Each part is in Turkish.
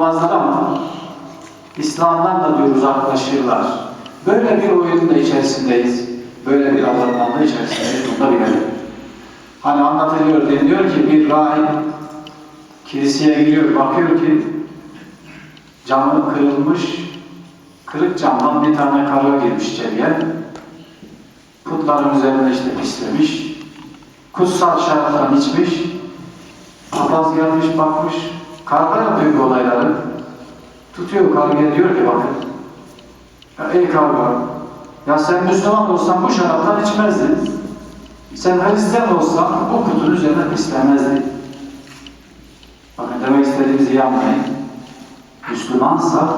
Olmazlar ama İslam'dan da diyor uzaklaşırlar. Böyle bir oyunun da içerisindeyiz. Böyle bir da içerisindeyiz. Bunu da bilelim. Hani anlatılıyor deniliyor ki bir rahip kiliseye giriyor, bakıyor ki camı kırılmış, kırık camdan bir tane karga girmiş içeriye. Putların üzerine işte pislemiş, kutsal şaraptan içmiş, papaz gelmiş bakmış, yapıyor bu olayları. Tutuyor kargaya diyor ki bakın, ya ey karga, ya sen Müslüman olsan bu şaraptan içmezdin. Sen Hristiyan olsan bu kutunun üzerine pislemezdin. Bakın demek istediğimizi yapmayın. Müslümansa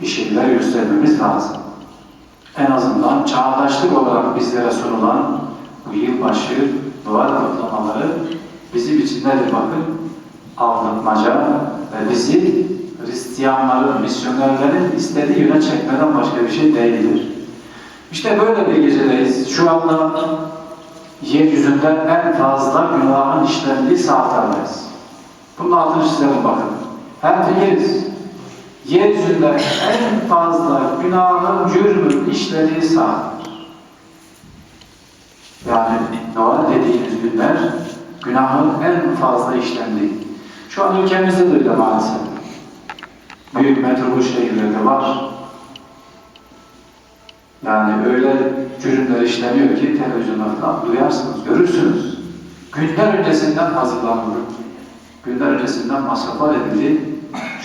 bir şeyler göstermemiz lazım. En azından çağdaşlık olarak bizlere sunulan bu yılbaşı Noel kutlamaları bizim için nedir bakın? Aldatmaca ve bizi Hristiyanların, misyonerlerin istediği yöne çekmeden başka bir şey değildir. İşte böyle bir gecedeyiz. Şu anda yeryüzünde en fazla günahın işlendiği saatlerdeyiz. Bunun altını çizelim bakın. Hem fikiriz. Yeryüzünde en fazla günahın, cürmün işlediği saatler. Yani Noel dediğimiz günler günahın en fazla işlendiği. Şu an ülkemizde de öyle maalesef. Büyük metropol şehirlerde var. Yani öyle cürümler işleniyor ki televizyonda falan duyarsınız, görürsünüz. Günler öncesinden hazırlanılır. Günler öncesinden masraflar edildi.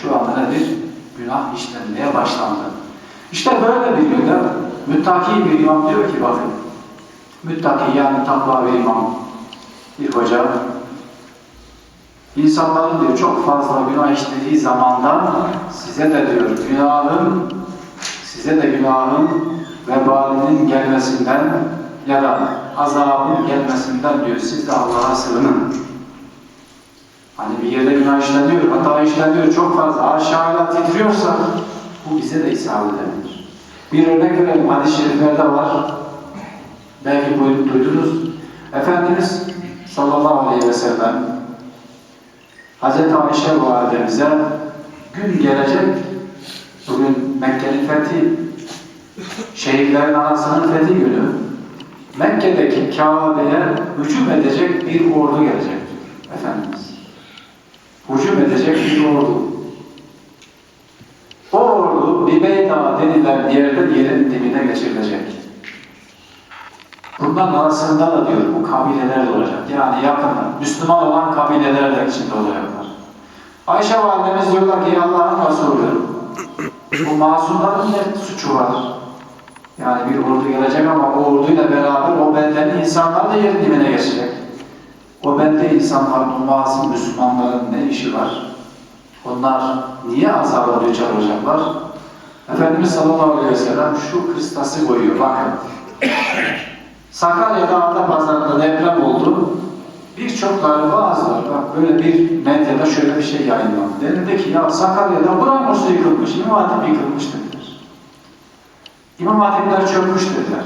Şu anda nedir? Günah işlenmeye başlandı. İşte böyle bir günde müttaki bir imam diyor ki bakın, müttaki yani takva bir imam, bir hoca, insanların diyor çok fazla günah işlediği zamanda size de diyor günahın, size de günahın vebalinin gelmesinden ya da azabın gelmesinden diyor siz de Allah'a sığının. Hani bir yerde günah işleniyor, hata işleniyor çok fazla aşağıya titriyorsa bu bize de isabet edebilir. Bir örnek verelim, hadis-i şeriflerde var. Belki duydunuz. Efendimiz sallallahu aleyhi ve sellem Hazreti Ayşe validemize gün gelecek bugün Mekke'nin fethi şehirlerin arasının fethi günü Mekke'deki Kabe'ye hücum edecek bir ordu gelecek Efendimiz. Hücum edecek bir ordu. O ordu Bibeyda denilen yerde yerin dibine geçirilecek. Bunların arasında da diyor bu kabileler olacak. Yani yakında Müslüman olan kabileler de içinde olacaklar. Ayşe validemiz diyorlar ki Allah'ın Resulü bu masumların ne suçu var? Yani bir ordu gelecek ama o orduyla beraber o beldenin insanlar da yerin dibine geçecek. O belde insanların, o masum Müslümanların ne işi var? Onlar niye azaba düçar olacaklar? Efendimiz sallallahu aleyhi ve sellem şu kıstası koyuyor. Bakın. Sakarya'da Ada Pazarı'nda deprem oldu. Birçokları bazıları bak böyle bir medyada şöyle bir şey yayınlandı. Denildi ki ya Sakarya'da Brangosu yıkılmış, İmam Hatip yıkılmış dediler. İmam Hatipler çökmüş dediler.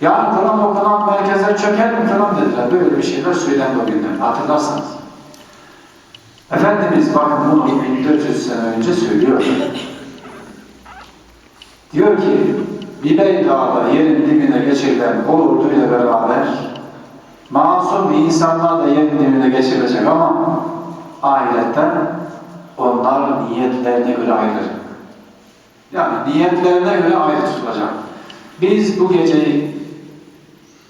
Yani Kur'an okunan merkezler çöker mi falan dediler. Böyle bir şeyler söylendi o günler. Hatırlarsanız. Efendimiz bakın bunu 1400 sene önce söylüyor. Diyor ki Bibey Dağı'da yerin dibine geçirilen o orduyla beraber masum insanlar da yerin dibine geçirilecek ama ahirette onlar niyetlerine göre ayrılacak. Yani niyetlerine göre ayrı tutulacak. Biz bu geceyi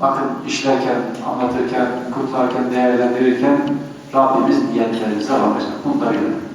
bakın işlerken, anlatırken, kutlarken, değerlendirirken Rabbimiz niyetlerimize bakacak. Bunu da bilelim.